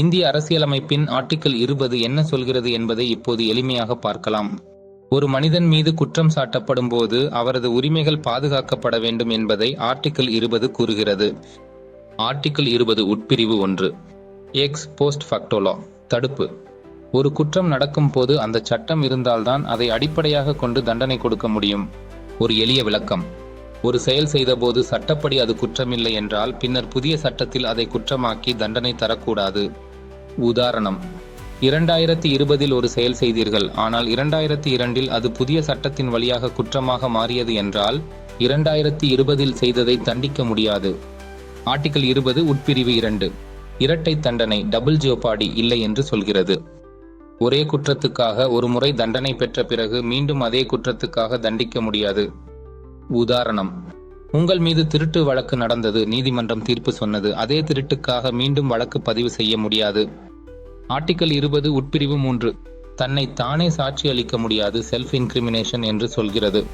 இந்திய அரசியலமைப்பின் ஆர்டிக்கிள் இருபது என்ன சொல்கிறது என்பதை இப்போது எளிமையாக பார்க்கலாம். ஒரு மனிதன் மீது குற்றம் சாட்டப்படும் போது அவரது உரிமைகள் பாதுகாக்கப்பட வேண்டும் என்பதை ஆர்டிக்கிள் இருபது கூறுகிறது. ஆர்டிக்கிள் இருபது உட்பிரிவு ஒன்று. எக்ஸ் போஸ்ட் ஃபக்டோலா தடுப்பு. ஒரு குற்றம் நடக்கும் போது அந்த சட்டம் இருந்தால்தான் அதை அடிப்படையாக கொண்டு தண்டனை கொடுக்க முடியும். ஒரு எளிய விளக்கம். ஒரு செயல் செய்தபோது சட்டப்படி அது குற்றமில்லை என்றால் பின்னர் புதிய சட்டத்தில் அதை குற்றமாக்கி தண்டனை தரக்கூடாது. உதாரணம். இரண்டாயிரத்தி இருபதில் ஒரு செயல் செய்தீர்கள் ஆனால் இரண்டாயிரத்தி இரண்டில் அது புதிய சட்டத்தின் வழியாக குற்றமாக மாறியது என்றால் இரண்டாயிரத்தி இருபதில் செய்ததை தண்டிக்க முடியாது. ஆர்டிகிள் இருபது உட்பிரிவு இரண்டு. இரட்டை தண்டனை டபுள் ஜியோபாடி இல்லை என்று சொல்கிறது. ஒரே குற்றத்துக்காக ஒரு முறை தண்டனை பெற்ற பிறகு மீண்டும் அதே குற்றத்துக்காக தண்டிக்க முடியாது. உதாரணம். உங்கள் மீது திருட்டு வழக்கு நடந்தது நீதிமன்றம் தீர்ப்பு சொன்னது அதே திருட்டுக்காக மீண்டும் வழக்கு பதிவு செய்ய முடியாது. ஆர்டிக்கல் இருபது உட்பிரிவு மூன்று. தன்னை தானே சாட்சி அளிக்க முடியாது செல்ஃப் இன்கிரிமினேஷன் என்று சொல்கிறது.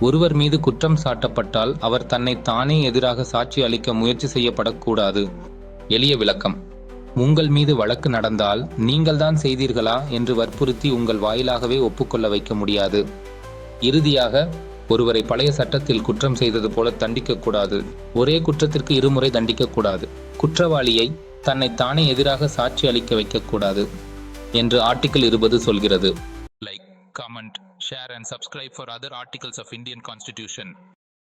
ஒருவர் மீது குற்றம் சாட்டப்பட்டால் அவர் தன்னை தானே எதிராக சாட்சி அளிக்க முயற்சி செய்யப்படக்கூடாது. எளிய விளக்கம். உங்கள் மீது வழக்கு நடந்தால் நீங்கள்தான் செய்தீர்களா என்று வற்புறுத்தி உங்கள் வாயிலாகவே ஒப்புக்கொள்ள வைக்க முடியாது. இறுதியாக ஒருவரை பழைய சட்டத்தில் குற்றம் செய்தது போல தண்டிக்கக்கூடாது. ஒரே குற்றத்திற்கு இருமுறை தண்டிக்கக்கூடாது. குற்றவாளியை தன்னை தானே எதிராக சாட்சி அளிக்க வைக்கக்கூடாது என்று ஆர்டிகிள் இருபது சொல்கிறது. Like comment share and subscribe for other articles of Indian constitution